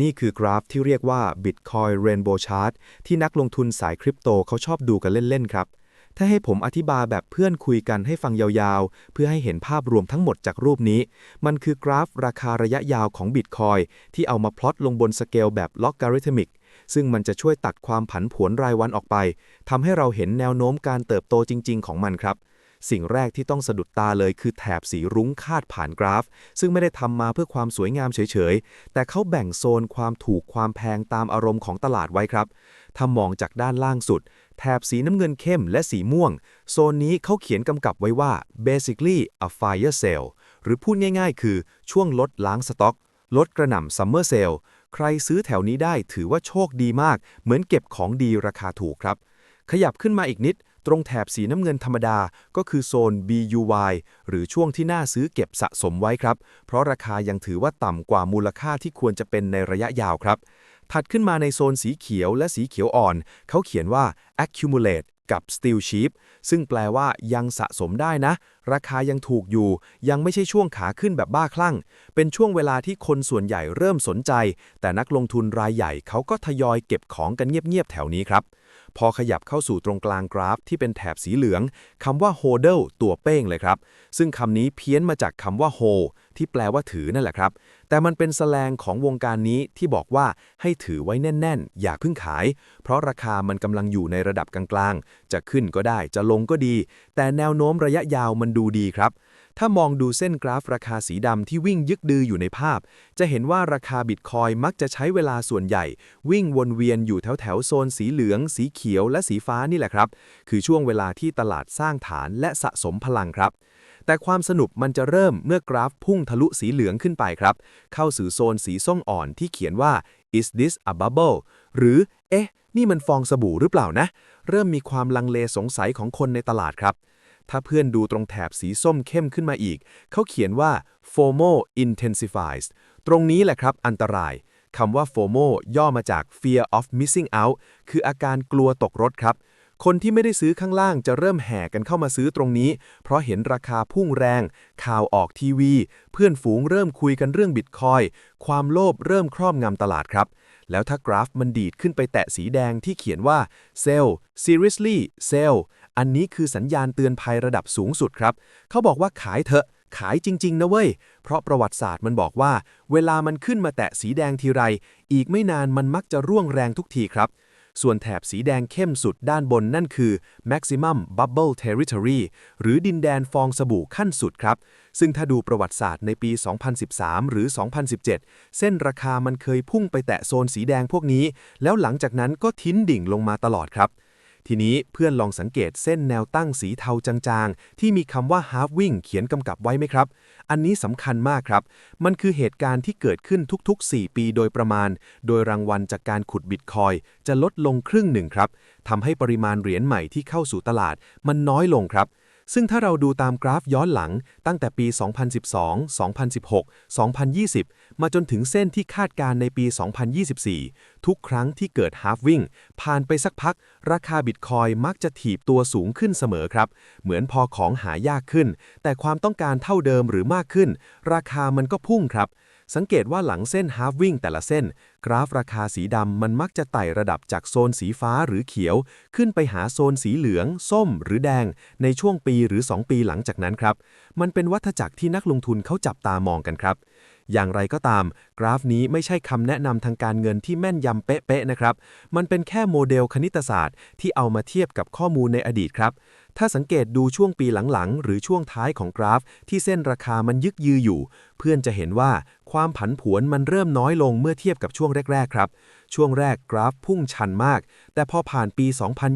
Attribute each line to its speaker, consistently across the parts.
Speaker 1: นี่คือกราฟที่เรียกว่า Bitcoin Rainbow Chart ที่นักลงทุนสายคริปโตเขาชอบดูกันเล่น ๆ ครับ ถ้าให้ผมอธิบายแบบเพื่อนคุยกันให้ฟังยาวๆ เพื่อให้เห็นภาพรวมทั้งหมดจากรูปนี้ มันคือกราฟราคาระยะยาวของ Bitcoin ที่เอามาพลอตลงบนสเกลแบบ Logarithmic ซึ่งมันจะช่วยตัดความผันผวนรายวันออกไปทำให้เราเห็นแนวโน้มการเติบโตจริง ๆ ของมันครับ สิ่งแรกที่ต้องสะดุดตาเลยคือแถบสีรุ้งคาดผ่านกราฟ ซึ่งไม่ได้ทำมาเพื่อความสวยงามเฉยๆ แต่เขาแบ่งโซนความถูกความแพงตามอารมณ์ของตลาดไว้ครับ ถ้ามองจากด้านล่างสุด แถบสีน้ำเงินเข้มและสีม่วง โซนนี้เขาเขียนกำกับไว้ว่า basically a fire sale หรือพูดง่ายๆ คือช่วงลดล้างสต็อก ลดกระหน่ำ summer sale ใครซื้อแถวนี้ได้ถือว่าโชคดีมาก เหมือนเก็บของดีราคาถูกครับ ขยับขึ้นมาอีกนิด ตรงแถบสีน้ำเงินธรรมดาก็คือโซน BUY หรือช่วงที่น่าซื้อเก็บสะสมไว้ครับ เพราะราคายังถือว่าต่ำกว่ามูลค่าที่ควรจะเป็นในระยะยาวครับ ถัดขึ้นมาในโซนสีเขียวและสีเขียวอ่อน เขาเขียนว่า accumulate กับ still cheap ซึ่งแปลว่ายังสะสมได้นะราคายังถูกอยู่ ยังไม่ใช่ช่วงขาขึ้นแบบบ้าคลั่ง เป็นช่วงเวลาที่คนส่วนใหญ่เริ่มสนใจ แต่นักลงทุนรายใหญ่เขาก็ทยอยเก็บของกันเงียบๆแถวนี้ครับ พอขยับเข้าสู่ตรงกลางกราฟที่เป็นแถบสีเหลืองคำว่า hodl ตัวเป้งเลยครับ ซึ่งคำนี้เพี้ยนมาจากคำว่า hold ที่แปลว่าถือนั่นแหละครับ แต่มันเป็นสแสลงของวงการนี้ที่บอกว่าให้ถือไว้แน่น ๆ อย่าเพิ่งขาย เพราะราคามันกำลังอยู่ในระดับกลางๆ จะขึ้นก็ได้ จะลงก็ดี แต่แนวโน้มระยะยาวมันดูดีครับ ถ้ามองดูเส้นกราฟราคาสีดำที่วิ่งยึกดืออยู่ในภาพ จะเห็นว่าราคาบิตคอยมักจะใช้เวลาส่วนใหญ่ วิ่งวนเวียนอยู่แถวแถวโซนสีเหลือง สีเขียว และสีฟ้านี่แหละครับ คือช่วงเวลาที่ตลาดสร้างฐานและสะสมพลังครับแต่ความสนุกมันจะเริ่มเมื่อกราฟพุ่งทะลุสีเหลืองขึ้นไปครับ เข้าสู่โซนสีส้มอ่อนที่เขียนว่า is this a bubble หรือ เอ๊ะ นี่มันฟองสบู่หรือเปล่านะ เริ่มมีความลังเลสงสัยของคนในตลาดครับ ถ้าเพื่อนดูตรงแถบสีส้มเข้มขึ้นมาอีก เขาเขียนว่า FOMO intensifies ตรงนี้แหละครับอันตรายคำว่า FOMO ย่อมาจาก fear of missing out คืออาการกลัวตกรถครับ คนที่ไม่ได้ซื้อข้างล่างจะเริ่มแห่กันเข้ามาซื้อตรงนี้ เพราะเห็นราคาพุ่งแรง ข่าวออกทีวี เพื่อนฝูงเริ่มคุยกันเรื่องบิตคอยความโลภเริ่มครอบงำตลาดครับ แล้วถ้ากราฟมันดีดขึ้นไปแตะสีแดงที่เขียนว่า sell seriously sell อันนี้คือสัญญาณเตือนภัยระดับสูงสุดครับ เขาบอกว่าขายเถอะ ขายจริง ๆ นะเว้ย เพราะประวัติศาสตร์มันบอกว่า เวลามันขึ้นมาแตะสีแดงทีไร อีกไม่นานมันมักจะร่วงแรงทุกทีครับ ส่วนแถบสีแดงเข้มสุดด้านบนนั่นคือ maximum bubble territory หรือดินแดนฟองสบู่ขั้นสุดครับ ซึ่งถ้าดูประวัติศาสตร์ในปี 2013 หรือ 2017 เส้นราคามันเคยพุ่งไปแตะโซนสีแดงพวกนี้ แล้วหลังจากนั้นก็ทิ้นดิ่งลงมาตลอดครับ ทีนี้เพื่อนลองสังเกตเส้นแนวตั้งสีเทาจางๆ ที่มีคำว่า half wing เขียนกำกับไว้ไหมครับ อันนี้สำคัญมากครับ มันคือเหตุการณ์ที่เกิดขึ้นทุกๆ 4 ปีโดยประมาณ โดยรางวัลจากการขุดบิตคอยจะลดลงครึ่งหนึ่งครับทำให้ปริมาณเหรียญใหม่ที่เข้าสู่ตลาด มันน้อยลงครับ ซึ่งถ้าเราดูตามกราฟย้อนหลังตั้งแต่ปี 2012 2016 2020 มาจนถึงเส้นที่คาดการในปี 2024 ทุกครั้งที่เกิด half wing ผ่านไปสักพัก ราคาบิตคอยมักจะถีบตัวสูงขึ้นเสมอครับ เหมือนพอของหายากขึ้น แต่ความต้องการเท่าเดิมหรือมากขึ้น ราคามันก็พุ่งครับ สังเกตว่าหลังเส้น half wing แต่ละเส้น กราฟราคาสีดำมันมักจะไต่ระดับจากโซนสีฟ้าหรือเขียว ขึ้นไปหาโซนสีเหลือง ส้ม หรือแดง ในช่วงปีหรือ 2 ปีหลังจากนั้นครับ มันเป็นวัฏจักรที่นักลงทุนเขาจับตามองกันครับ อย่างไรก็ตาม กราฟนี้ไม่ใช่คำแนะนำทางการเงินที่แม่นยำเป๊ะๆนะครับ มันเป็นแค่โมเดลคณิตศาสตร์ที่เอามาเทียบกับข้อมูลในอดีตครับ ถ้าสังเกตดูช่วงปีหลังๆ หรือช่วงท้ายของกราฟ ที่เส้นราคามันยึกยืออยู่ เพื่อนจะเห็นว่าความผันผวนมันเริ่มน้อยลงเมื่อเทียบกับช่วงแรก ๆ ครับ ช่วงแรกกราฟพุ่งชันมาก แต่พอผ่านปี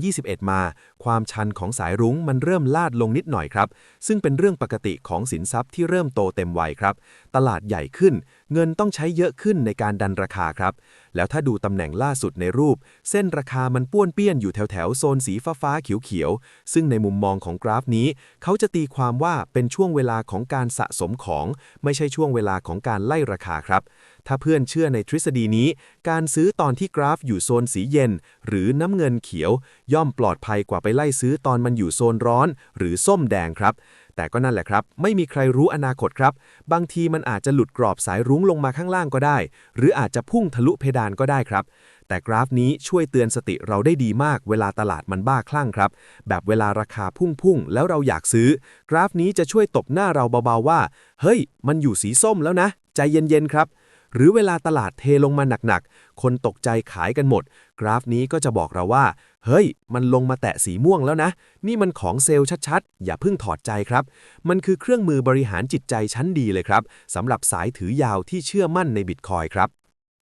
Speaker 1: 2021 มา ความชันของสายรุ้งมันเริ่มลาดลงนิดหน่อยครับ ซึ่งเป็นเรื่องปกติของสินทรัพย์ที่เริ่มโตเต็มวัยครับ ตลาดใหญ่ขึ้น เงินต้องใช้เยอะขึ้นในการดันราคาครับ แล้วถ้าดูตำแหน่งล่าสุดในรูป เส้นราคามันป้วนเปี้ยนอยู่แถวแถวๆโซนสีฟ้าฟ้าๆเขียวๆ ซึ่งในมุมมองของกราฟนี้ เขาจะตีความว่าเป็นช่วงเวลาของการสะสมของ ไม่ใช่ช่วงเวลาของการไล่ราคาครับ ถ้าเพื่อนเชื่อในทฤษฎีนี้ การซื้อตอนที่กราฟอยู่โซนสีเย็น หรือน้ำเงินเขียว ย่อมปลอดภัยกว่าไปไล่ซื้อตอนมันอยู่โซนร้อน หรือส้มแดงครับ แต่ก็นั่นแหละครับ ไม่มีใครรู้อนาคตครับ บางทีมันอาจจะหลุดกรอบสายรุ้งลงมาข้างล่างก็ได้ หรืออาจจะพุ่งทะลุเพดานก็ได้ครับ แต่กราฟนี้ช่วยเตือนสติเราได้ดีมาก เวลาตลาดมันบ้าคลั่งครับ แบบเวลาราคาพุ่งๆแล้วเราอยากซื้อ กราฟนี้จะช่วยตบหน้าเราเบาๆว่า เฮ้ย มันอยู่สีส้มแล้วนะ ใจเย็นๆครับ หรือเวลาตลาดเทลงมาหนักๆ คนตกใจขายกันหมด กราฟนี้ก็จะบอกเราว่า เฮ้ย มันลงมาแตะสีม่วงแล้วนะ นี่มันของเซลล์ชัดๆ อย่าเพิ่งถอดใจครับ มันคือเครื่องมือบริหารจิตใจชั้นดีเลยครับสำหรับสายถือยาวที่เชื่อมั่นในบิตคอยครับ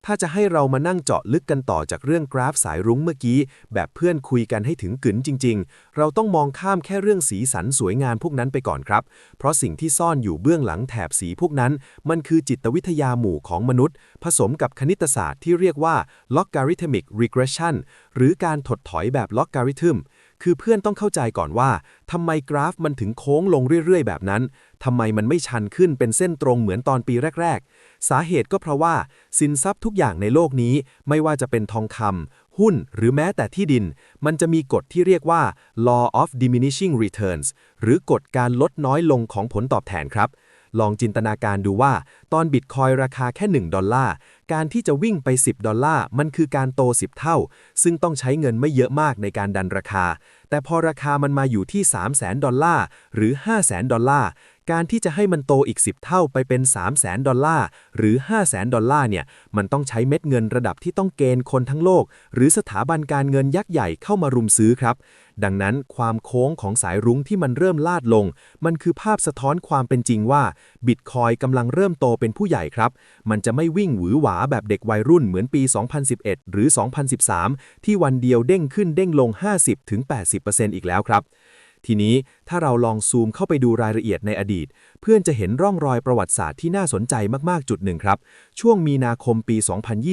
Speaker 1: ถ้าจะให้เรามานั่งเจาะลึกกันต่อจากเรื่องกราฟสายรุ้งเมื่อกี้ แบบเพื่อนคุยกันให้ถึงกึ๋นจริง ๆ เราต้องมองข้ามแค่เรื่องสีสันสวยงามพวกนั้นไปก่อนครับ เพราะสิ่งที่ซ่อนอยู่เบื้องหลังแถบสีพวกนั้น มันคือจิตวิทยาหมู่ของมนุษย์ ผสมกับคณิตศาสตร์ที่เรียกว่า logarithmic regression หรือการถดถอยแบบ logarithm คือเพื่อนต้องเข้าใจก่อนว่าทำไมกราฟมันถึงโค้งลงเรื่อยๆ แบบนั้นทำไมมันไม่ชันขึ้นเป็นเส้นตรงเหมือนตอนปีแรกๆ สาเหตุก็เพราะว่า สินทรัพย์ทุกอย่างในโลกนี้ไม่ว่าจะเป็นทองคำหุ้นหรือแม้แต่ที่ดิน มันจะมีกฎที่เรียกว่า law of diminishing returns หรือกฎการลดน้อยลงของผลตอบแทนครับ ลองจินตนาการดูว่า ตอนบิตคอยราคาแค่ 1 ดอลลาร์ การที่จะวิ่งไป 10 ดอลลาร์ มันคือการโต 10 เท่า ซึ่งต้องใช้เงินไม่เยอะมากในการดันราคา แต่พอราคามันมาอยู่ที่ 3 0 0แสนดอลลาร์ หรือ 5 0 0แสนดอลลาร์ การที่จะให้มันโตอีก 10 เท่าไปเป็น 3 0 0แสนดอลลาร์หรือ 5 0 0แสนดอลลาร์เนี่ย มันต้องใช้เม็ดเงินระดับที่ต้องเกณฑ์คนทั้งโลก หรือสถาบันการเงินยักษ์ใหญ่เข้ามารุมซื้อครับ ดังนั้นความโค้งของสายรุ้งที่มันเริ่มลาดลง มันคือภาพสะท้อนความเป็นจริงว่าบิตคอยกำลังเริ่มโตเป็นผู้ใหญ่ครับ มันจะไม่วิ่งหวือหวาแบบเด็กวัยรุ่นเหมือนปี 2011 หรือ 2013 ที่วันเดียวเด้งขึ้นเด้งลง 50-80%อีกแล้วครับ ทีนี้ถ้าเราลองซูมเข้าไปดูรายละเอียดในอดีต เพื่อนจะเห็นร่องรอยประวัติศาสตร์ที่น่าสนใจมากๆจุดหนึ่งครับ ช่วงมีนาคมปี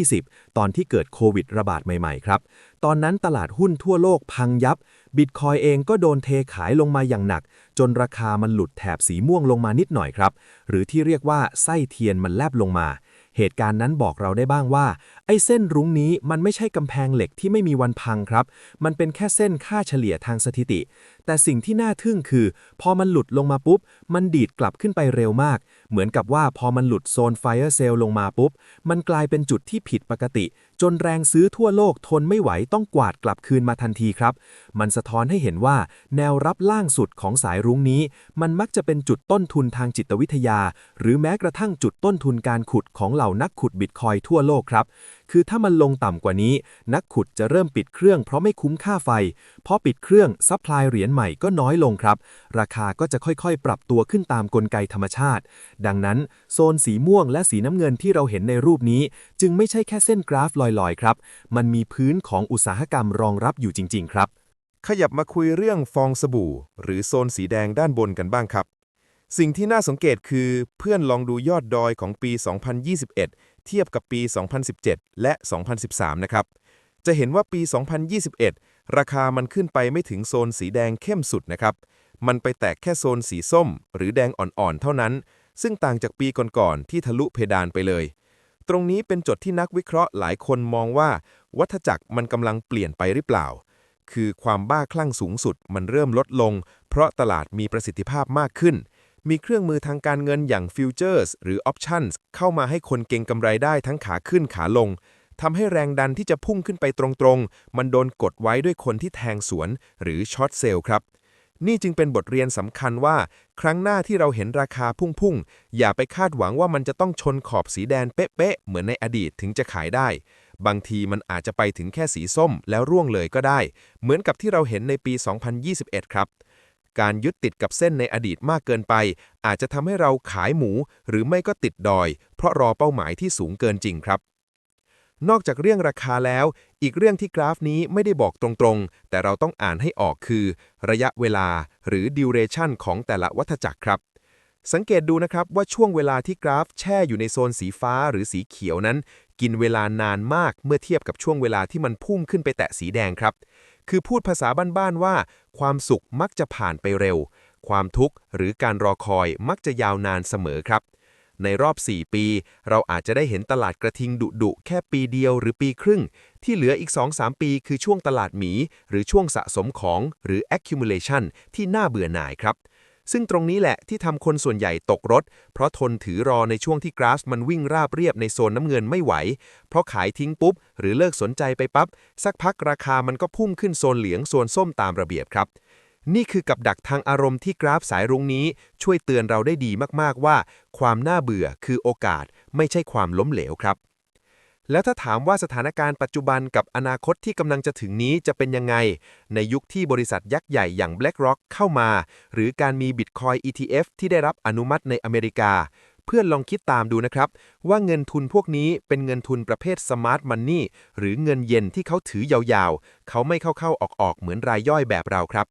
Speaker 1: 2020 ตอนที่เกิดโควิดระบาดใหม่ๆ ครับ ตอนนั้นตลาดหุ้นทั่วโลกพังยับ บิตคอยเองก็โดนเทขายลงมาอย่างหนัก จนราคามันหลุดแถบสีม่วงลงมานิดหน่อยครับ หรือที่เรียกว่าไส้เทียนมันแลบลงมาเหตุการณ์นั้นบอกเราได้บ้างว่า ไอ้เส้นรุ้งนี้มันไม่ใช่กำแพงเหล็กที่ไม่มีวันพังครับ มันเป็นแค่เส้นค่าเฉลี่ยทางสถิติ แต่สิ่งที่น่าทึ่งคือ พอมันหลุดลงมาปุ๊บ มันดีดกลับขึ้นไปเร็วมาก เหมือนกับว่าพอมันหลุดโซนไฟเออร์เซลลงมาปุ๊บ มันกลายเป็นจุดที่ผิดปกติ จนแรงซื้อทั่วโลกทนไม่ไหวต้องกวาดกลับคืนมาทันทีครับ มันสะท้อนให้เห็นว่า แนวรับล่างสุดของสายรุ้งนี้ มันมักจะเป็นจุดต้นทุนทางจิตวิทยา หรือแม้กระทั่งจุดต้นทุนการขุดของเหล่านักขุดบิตคอยทั่วโลกครับ คือถ้ามันลงต่ำกว่านี้ นักขุดจะเริ่มปิดเครื่องเพราะไม่คุ้มค่าไฟ พอปิดเครื่องซัพพลายเหรียญใหม่ก็น้อยลงครับ ราคาก็จะค่อยๆ ปรับตัวขึ้นตามกลไกธรรมชาติ ดังนั้นโซนสีม่วงและสีน้ำเงินที่เราเห็นในรูปนี้ จึงไม่ใช่แค่เส้นกราฟลอยๆครับ มันมีพื้นของอุตสาหกรรมรองรับอยู่จริง ๆ ครับ
Speaker 2: ขยับมาคุยเรื่องฟองสบู่ หรือโซนสีแดงด้านบนกันบ้างครับสิ่งที่น่าสังเกตคือเพื่อนลองดูยอดดอยของปี 2021 เทียบกับปี 2017 และ 2013 นะครับ จะเห็นว่าปี 2021 ราคามันขึ้นไปไม่ถึงโซนสีแดงเข้มสุดนะครับ มันไปแตะแค่โซนสีส้ม หรือแดงอ่อนๆ เท่านั้น ซึ่งต่างจากปีก่อนๆ ที่ทะลุเพดานไปเลย ตรงนี้เป็นจุดที่นักวิเคราะห์หลายคนมองว่า วัฏจักรมันกำลังเปลี่ยนไปหรือเปล่า คือความบ้าคลั่งสูงสุดมันเริ่มลดลง เพราะตลาดมีประสิทธิภาพมากขึ้น มีเครื่องมือทางการเงินอย่างฟิวเจอร์สหรือออปชั่นเข้ามาให้คนเก็งกำไรได้ทั้งขาขึ้นขาลงทำให้แรงดันที่จะพุ่งขึ้นไปตรงๆ มันโดนกดไว้ด้วยคนที่แทงสวนหรือช็อตเซลล์ครับ นี่จึงเป็นบทเรียนสำคัญว่า ครั้งหน้าที่เราเห็นราคาพุ่งๆ อย่าไปคาดหวังว่ามันจะต้องชนขอบสีแดงเป๊ะๆ เหมือนในอดีตถึงจะขายได้ บางทีมันอาจจะไปถึงแค่สีส้มแล้วร่วงเลยก็ได้ เหมือนกับที่เราเห็นในปี 2021 ครับ การยึดติดกับเส้นในอดีตมากเกินไป อาจจะทำให้เราขายหมู หรือไม่ก็ติดดอย เพราะรอเป้าหมายที่สูงเกินจริงครับ นอกจากเรื่องราคาแล้ว อีกเรื่องที่กราฟนี้ไม่ได้บอกตรงๆ แต่เราต้องอ่านให้ออกคือ ระยะเวลาหรือ duration ของแต่ละวัฏจักรครับสังเกตดูนะครับว่าช่วงเวลาที่กราฟแช่อยู่ในโซนสีฟ้าหรือสีเขียวนั้น กินเวลานานมากเมื่อเทียบกับช่วงเวลาที่มันพุ่งขึ้นไปแตะสีแดงครับ คือพูดภาษาบ้านๆว่า ความสุขมักจะผ่านไปเร็ว ความทุกข์หรือการรอคอยมักจะยาวนานเสมอครับ ในรอบ 4 ปี เราอาจจะได้เห็นตลาดกระทิงดุดุแค่ปีเดียวหรือปีครึ่ง ที่เหลืออีก 2-3 ปีคือช่วงตลาดหมี หรือช่วงสะสมของหรือ accumulation ที่น่าเบื่อหน่ายครับ ซึ่งตรงนี้แหละที่ทำคนส่วนใหญ่ตกรถ เพราะทนถือรอในช่วงที่กราฟมันวิ่งราบเรียบในโซนน้ำเงินไม่ไหว เพราะขายทิ้งปุ๊บ หรือเลิกสนใจไปปับ๊บ สักพักราคามันก็พุ่งขึ้นโซนเหลืองโซนส้มตามระเบียบครับ นี่คือกับดักทางอารมณ์ที่กราฟสายรุ้งนี้ ช่วยเตือนเราได้ดีมากๆว่า ความน่าเบื่อคือโอกาส ไม่ใช่ความล้มเหลวครับ แล้วถ้าถามว่าสถานการณ์ปัจจุบันกับอนาคตที่กำลังจะถึงนี้จะเป็นยังไง ในยุคที่บริษัทยักษ์ใหญ่อย่าง BlackRock เข้ามา หรือการมี Bitcoin ETF ที่ได้รับอนุมัติในอเมริกา เพื่อนลองคิดตามดูนะครับ ว่าเงินทุนพวกนี้เป็นเงินทุนประเภท Smart Money หรือเงินเย็นที่เขาถือยาวๆ เขาไม่เข้าๆออกๆเหมือนรายย่อยแบบเราครับ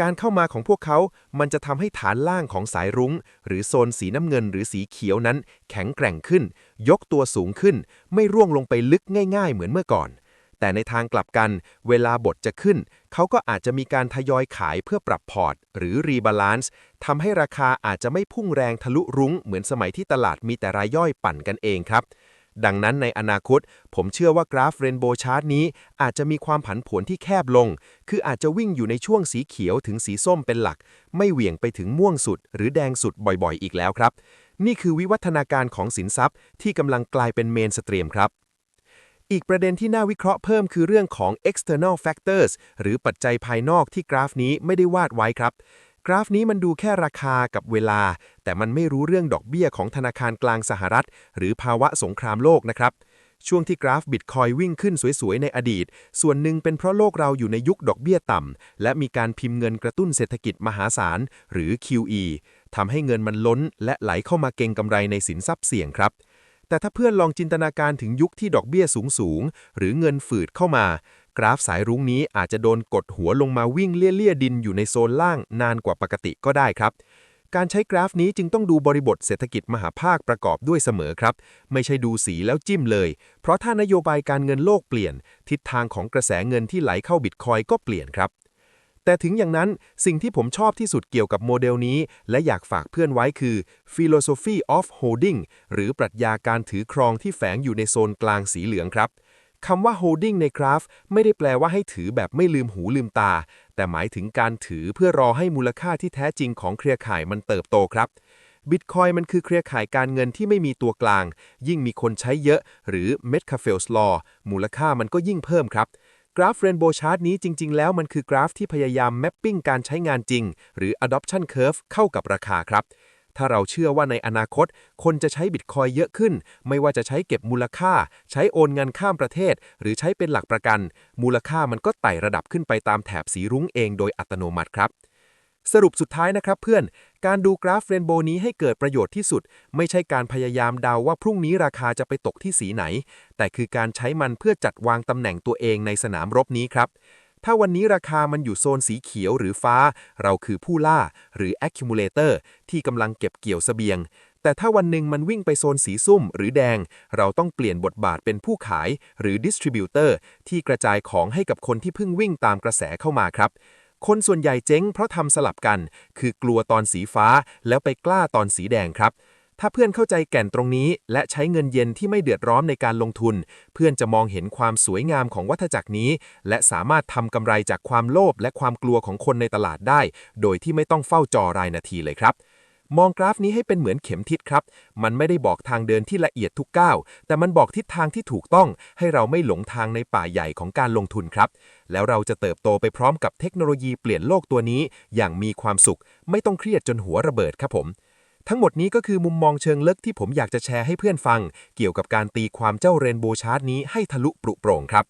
Speaker 2: การเข้ามาของพวกเขา มันจะทำให้ฐานล่างของสายรุ้ง หรือโซนสีน้ำเงินหรือสีเขียวนั้น แข็งแกร่งขึ้น ยกตัวสูงขึ้น ไม่ร่วงลงไปลึกง่าย ๆ เหมือนเมื่อก่อน แต่ในทางกลับกัน เวลาบทจะขึ้น เขาก็อาจจะมีการทยอยขายเพื่อปรับพอร์ต หรือรีบาลานซ์ทำให้ราคาอาจจะไม่พุ่งแรงทะลุรุ้งเหมือนสมัยที่ตลาดมีแต่รายย่อยปั่นกันเองครับ ดังนั้นในอนาคต ผมเชื่อว่ากราฟเรนโบว์ชาร์ตนี้ อาจจะมีความผันผวนที่แคบลง คืออาจจะวิ่งอยู่ในช่วงสีเขียวถึงสีส้มเป็นหลัก ไม่เหวี่ยงไปถึงม่วงสุด หรือแดงสุดบ่อยๆ อีกแล้วครับ นี่คือวิวัฒนาการของสินทรัพย์ ที่กำลังกลายเป็นเมนสตรีมครับอีกประเด็นที่น่าวิเคราะห์เพิ่มคือเรื่องของ external factors หรือปัจจัยภายนอกที่กราฟนี้ไม่ได้วาดไว้ครับ กราฟนี้มันดูแค่ราคากับเวลา แต่มันไม่รู้เรื่องดอกเบี้ยของธนาคารกลางสหรัฐ หรือภาวะสงครามโลกนะครับ ช่วงที่กราฟบิตคอยวิ่งขึ้นสวยๆ ในอดีต ส่วนหนึ่งเป็นเพราะโลกเราอยู่ในยุคดอกเบี้ยต่ำ และมีการพิมพ์เงินกระตุ้นเศรษฐกิจมหาศาล หรือ QE ทำให้เงินมันล้น และไหลเข้ามาเก็งกำไรในสินทรัพย์เสี่ยงครับแต่ถ้าเพื่อนลองจินตนาการถึงยุคที่ดอกเบี้ยสูงๆหรือเงินฝืดเข้ามา กราฟสายรุ้งนี้อาจจะโดนกดหัวลงมาวิ่งเลี่ยๆดินอยู่ในโซนล่างนานกว่าปกติก็ได้ครับ การใช้กราฟนี้จึงต้องดูบริบทเศรษฐกิจมหาภาคประกอบด้วยเสมอครับ ไม่ใช่ดูสีแล้วจิ้มเลย เพราะถ้านโยบายการเงินโลกเปลี่ยน ทิศทางของกระแสเงินที่ไหลเข้าบิตคอยก็เปลี่ยนครับแต่ถึงอย่างนั้นสิ่งที่ผมชอบที่สุดเกี่ยวกับโมเดลนี้ และอยากฝากเพื่อนไว้คือ philosophy of holding หรือปรัชญาการถือครองที่แฝงอยู่ในโซนกลางสีเหลืองครับ คำว่า holding ในกราฟ ไม่ได้แปลว่าให้ถือแบบไม่ลืมหูลืมตา แต่หมายถึงการถือเพื่อรอให้มูลค่าที่แท้จริงของเครือข่ายมันเติบโตครับบิตคอยมันคือเครือข่ายการเงินที่ไม่มีตัวกลาง ยิ่งมีคนใช้เยอะ หรือ Metcalfe's Law มูลค่ามันก็ยิ่งเพิ่มครับ กราฟ Rainbow Chart นี้จริง ๆ แล้วมันคือกราฟที่พยายามแมปปิ้งการใช้งานจริง หรือ adoption curve เข้ากับราคาครับ ถ้าเราเชื่อว่าในอนาคต คนจะใช้บิตคอยเยอะขึ้น ไม่ว่าจะใช้เก็บมูลค่า ใช้โอนเงินข้ามประเทศ หรือใช้เป็นหลักประกัน มูลค่ามันก็ไต่ระดับขึ้นไปตามแถบสีรุ้งเองโดยอัตโนมัติครับ สรุปสุดท้ายนะครับเพื่อน การดูกราฟเรนโบว์นี้ให้เกิดประโยชน์ที่สุด ไม่ใช่การพยายามเดาว่าพรุ่งนี้ราคาจะไปตกที่สีไหน แต่คือการใช้มันเพื่อจัดวางตำแหน่งตัวเองในสนามรบนี้ครับ ถ้าวันนี้ราคามันอยู่โซนสีเขียวหรือฟ้า เราคือผู้ล่าหรือ accumulator ที่กำลังเก็บเกี่ยวเสบียง แต่ถ้าวันหนึ่งมันวิ่งไปโซนสีส้มหรือแดง เราต้องเปลี่ยนบทบาทเป็นผู้ขายหรือ distributor ที่กระจายของให้กับคนที่เพิ่งวิ่งตามกระแสเข้ามาครับ คนส่วนใหญ่เจ๊งเพราะทำสลับกัน คือกลัวตอนสีฟ้าแล้วไปกล้าตอนสีแดงครับ ถ้าเพื่อนเข้าใจแก่นตรงนี้ และใช้เงินเย็นที่ไม่เดือดร้อนในการลงทุน เพื่อนจะมองเห็นความสวยงามของวัฏจักรนี้ และสามารถทำกำไรจากความโลภและความกลัวของคนในตลาดได้ โดยที่ไม่ต้องเฝ้าจอรายนาทีเลยครับมองกราฟนี้ให้เป็นเหมือนเข็มทิศครับ มันไม่ได้บอกทางเดินที่ละเอียดทุกก้าว แต่มันบอกทิศทางที่ถูกต้อง ให้เราไม่หลงทางในป่าใหญ่ของการลงทุนครับ แล้วเราจะเติบโตไปพร้อมกับเทคโนโลยีเปลี่ยนโลกตัวนี้ อย่างมีความสุข ไม่ต้องเครียดจนหัวระเบิดครับผม ทั้งหมดนี้ก็คือมุมมองเชิงลึกที่ผมอยากจะแชร์ให้เพื่อนฟัง เกี่ยวกับการตีความเจ้าเรนโบว์ชาร์ตนี้ให้ทะลุปรุโปร่งครับ